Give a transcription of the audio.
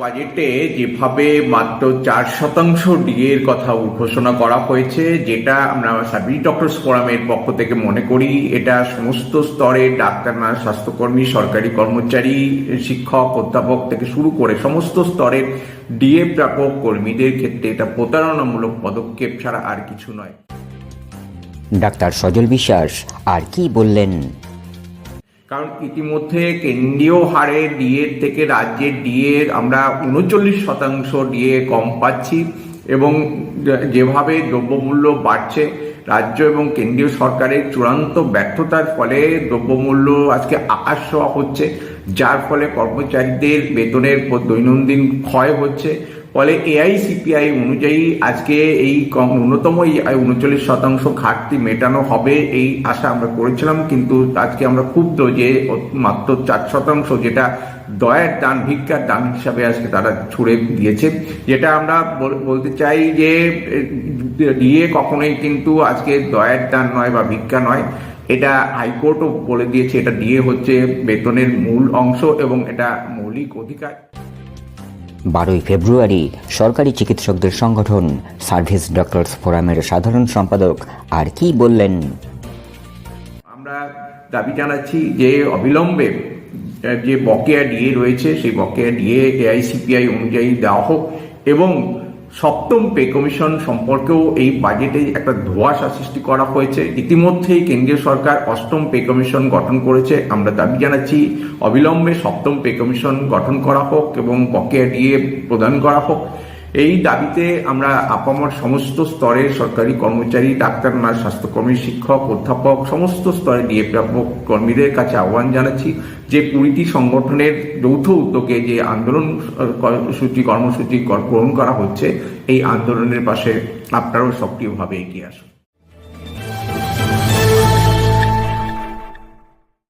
বাজেটে যেভাবে মাত্র চার শতাংশ ডিএর কথা ঘোষণা করা হয়েছে, যেটা আমরা সার্ভিস ডক্টরস ফোরামের পক্ষ থেকে মনে করি, এটা সমস্ত স্তরে ডাক্তার নার্স স্বাস্থ্যকর্মী, সরকারি কর্মচারী, শিক্ষক, অধ্যাপক থেকে শুরু করে সমস্ত স্তরের ডিএ প্রাপক কর্মীদের ক্ষেত্রে এটা প্রতারণামূলক পদক্ষেপ ছাড়া আর কিছু নয়। ডাক্তার সজল বিশ্বাস, আর কি বললেন? কারণ ইতিমধ্যে কেন্দ্রীয় হারে ডিএ থেকে রাজ্যের ডিএ আমরা উনচল্লিশ শতাংশ ডিএ কম পাচ্ছি এবং যেভাবে দ্রব্যমূল্য বাড়ছে, রাজ্য এবং কেন্দ্রীয় সরকারের চূড়ান্ত ব্যর্থতার ফলে দ্রব্যমূল্য আজকে আকাশ হচ্ছে, যার ফলে কর্মচারীদের বেতনের দৈনন্দিন ক্ষয় হচ্ছে। ফলে এআইসিপিআই অনুযায়ী আজকে এই ন্যূনতম এই উনচল্লিশ শতাংশ ঘাটতি মেটানো হবে এই আশা আমরা করেছিলাম, কিন্তু আজকে আমরা ক্ষুব্ধ যে মাত্র চার শতাংশ যেটা দয়ের দান, ভিক্ষার দান হিসাবে আজকে তারা ছুড়ে দিয়েছে। যেটা আমরা বলতে চাই যে দিয়ে কখনোই কিন্তু আজকে দয়ের দান নয় বা ভিক্ষা নয়। এটা হাইকোর্টও বলে দিয়েছে, এটা দিয়ে হচ্ছে বেতনের মূল অংশ এবং এটা মৌলিক অধিকার। বারোই ফেব্রুয়ারি সরকারি চিকিৎসকদের সংগঠন সার্ভিস ডক্টরস ফোরামের সাধারণ সম্পাদক আর কি বললেন? আমরা দাবি জানাচ্ছি যে অবিলম্বে যে বকেয়া ডিএ রয়েছে, সেই বকেয়া ডিএ এআইসিপিআই অনুযায়ী দেওয়া হোক এবং সপ্তম পে কমিশন সম্পর্কেও এই বাজেটে একটা ধোয়াশা সৃষ্টি করা হয়েছে। ইতিমধ্যেই কেন্দ্রীয় সরকার অষ্টম পে কমিশন গঠন করেছে। আমরা দাবি জানাচ্ছি, অবিলম্বে সপ্তম পে কমিশন গঠন করা হোক এবং বকেয়া দিয়ে প্রদান করা হোক। এই দাবিতে আমরা আপামর সমস্ত স্তরের সরকারি কর্মচারী, ডাক্তার, নার্স, স্বাস্থ্যকর্মী, শিক্ষক, অধ্যাপক, সমস্ত স্তরে ডিএ প্রাপক কর্মীদের কাছে আহ্বান জানাচ্ছি যে কুড়িটি সংগঠনের যৌথ উদ্যোগে যে আন্দোলন সূচি কর্মসূচি কর্মসূচি গ্রহণ করা হচ্ছে, এই আন্দোলনের পাশে আপনারাও সক্রিয়ভাবে এগিয়ে আসুন।